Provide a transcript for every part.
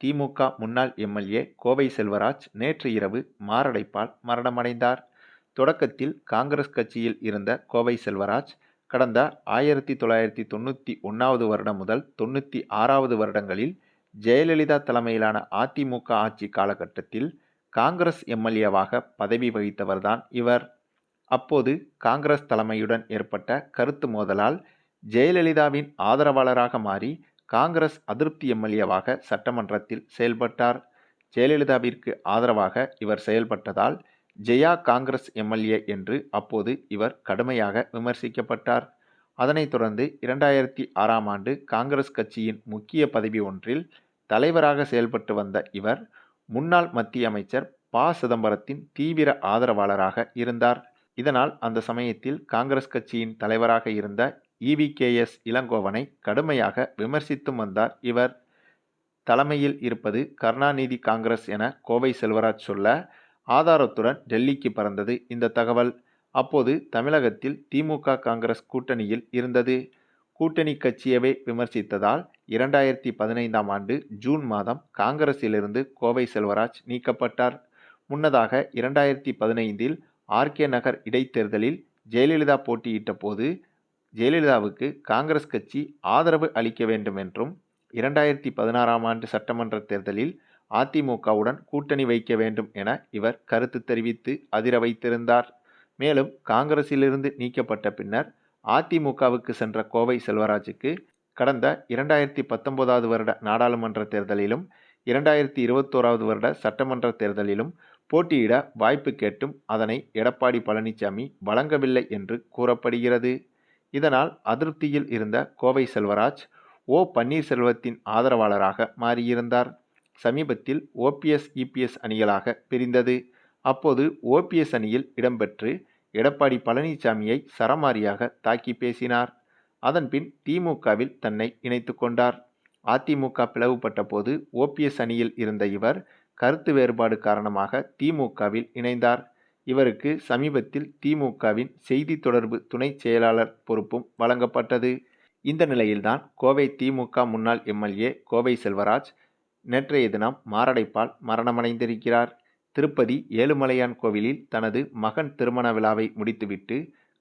திமுக முன்னாள் எம்எல்ஏ கோவை செல்வராஜ் நேற்று இரவு மாரடைப்பால் மரணமடைந்தார். தொடக்கத்தில் காங்கிரஸ் கட்சியில் இருந்த கோவை செல்வராஜ், கடந்த ஆயிரத்தி தொள்ளாயிரத்தி தொண்ணூற்றி ஒன்றாவது வருடம் முதல் தொண்ணூற்றி ஆறாவது வருடங்களில் ஜெயலலிதா தலைமையிலான அதிமுக ஆட்சி காலகட்டத்தில் காங்கிரஸ் எம்எல்ஏவாக பதவி வகித்தவர்தான் இவர். அப்போது காங்கிரஸ் தலைமையுடன் ஏற்பட்ட கருத்து மோதலால் ஜெயலலிதாவின் ஆதரவாளராக மாறி காங்கிரஸ் அதிருப்தி எம்எல்ஏவாக சட்டமன்றத்தில் செயல்பட்டார். ஜெயலலிதாவிற்கு ஆதரவாக இவர் செயல்பட்டதால் ஜெயா காங்கிரஸ் எம்எல்ஏ என்று அப்போது இவர் கடுமையாக விமர்சிக்கப்பட்டார். அதனைத் தொடர்ந்து இரண்டாயிரத்தி ஆறாம் ஆண்டு காங்கிரஸ் கட்சியின் முக்கிய பதவி ஒன்றில் தலைவராக செயல்பட்டு வந்த இவர், முன்னாள் மத்திய அமைச்சர் ப. சிதம்பரத்தின் தீவிர ஆதரவாளராக இருந்தார். இதனால் அந்த சமயத்தில் காங்கிரஸ் கட்சியின் தலைவராக இருந்த ஈவிகேஎஸ் இளங்கோவனை கடுமையாக விமர்சித்தும் வந்தார். இவர். தலைமையில் இருப்பது கருணாநிதி காங்கிரஸ் என கோவை செல்வராஜ் சொல்ல, ஆதாரத்துடன் டெல்லிக்கு பறந்தது. இந்த தகவல். அப்போது தமிழகத்தில் திமுக காங்கிரஸ் கூட்டணியில் இருந்தது. கூட்டணி கட்சியவே விமர்சித்ததால் இரண்டாயிரத்தி பதினைந்தாம் ஆண்டு ஜூன் மாதம் காங்கிரஸிலிருந்து கோவை செல்வராஜ் நீக்கப்பட்டார். முன்னதாக இரண்டாயிரத்தி பதினைந்தில் ஆர்கே நகர் இடைத்தேர்தலில் ஜெயலலிதா போட்டியிட்ட போது ஜெயலலிதாவுக்கு காங்கிரஸ் கட்சி ஆதரவு அளிக்க வேண்டும் என்றும், இரண்டாயிரத்தி பதினாறாம் ஆண்டு சட்டமன்ற தேர்தலில் அதிமுகவுடன் கூட்டணி வைக்க வேண்டும் என இவர் கருத்து தெரிவித்து அதிர வைத்திருந்தார். மேலும் காங்கிரசிலிருந்து நீக்கப்பட்ட பின்னர் அதிமுகவுக்கு சென்ற கோவை செல்வராஜுக்கு கடந்த இரண்டாயிரத்தி பத்தொன்பதாவது வருட நாடாளுமன்ற தேர்தலிலும், இரண்டாயிரத்தி இருபத்தோராவது வருட சட்டமன்ற தேர்தலிலும் போட்டியிட வாய்ப்பு கேட்டும் அதனை எடப்பாடி பழனிசாமி வழங்கவில்லை என்று கூறப்படுகிறது. இதனால் அதிருப்தியில் இருந்த கோவை செல்வராஜ், ஓ. பன்னீர்செல்வத்தின் ஆதரவாளராக மாறியிருந்தார். சமீபத்தில் ஓபிஎஸ் இபிஎஸ் அணிகளாக பிரிந்தது. அப்போது ஓபிஎஸ் அணியில் இடம்பெற்று எடப்பாடி பழனிசாமியை சரமாரியாக தாக்கி பேசினார். அதன்பின் திமுகவில் தன்னை இணைத்து கொண்டார். அதிமுக பிளவுபட்ட போது ஓபிஎஸ் அணியில் இருந்த இவர், கருத்து வேறுபாடு காரணமாக திமுகவில் இணைந்தார். இவருக்கு சமீபத்தில் திமுகவின் செய்தி தொடர்பு துணை செயலாளர் பொறுப்பும் வழங்கப்பட்டது. இந்த நிலையில்தான் கோவை திமுக முன்னாள் எம்எல்ஏ கோவை செல்வராஜ் நேற்றைய தினம் மாரடைப்பால் மரணமடைந்திருக்கிறார். திருப்பதி ஏழுமலையான் கோவிலில் தனது மகன் திருமண விழாவை முடித்துவிட்டு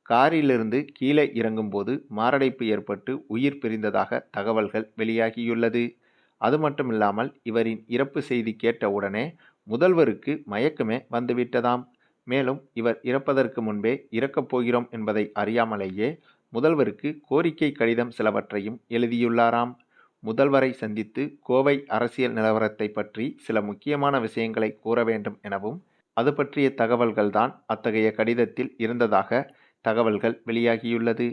காரிலிருந்து கீழே இறங்கும்போது மாரடைப்பு ஏற்பட்டு உயிர் பிரிந்ததாக தகவல்கள் வெளியாகியுள்ளது. அது மட்டுமில்லாமல் இவரின் இறப்பு செய்தி கேட்ட உடனே முதல்வருக்கு மயக்கமே வந்துவிட்டதாம். மேலும் இவர் இறப்பதற்கு முன்பே இறக்கப் போகிறோம் என்பதை அறியாமலேயே முதல்வருக்கு கோரிக்கை கடிதம் சிலவற்றையும் எழுதியுள்ளாராம். முதல்வரை சந்தித்து கோவை அரசியல் நிலவரத்தை பற்றி சில முக்கியமான விஷயங்களை கூற வேண்டும் எனவும், அது பற்றிய தகவல்கள் தான் அத்தகைய கடிதத்தில் இருந்ததாக தகவல்கள் வெளியாகியுள்ளது.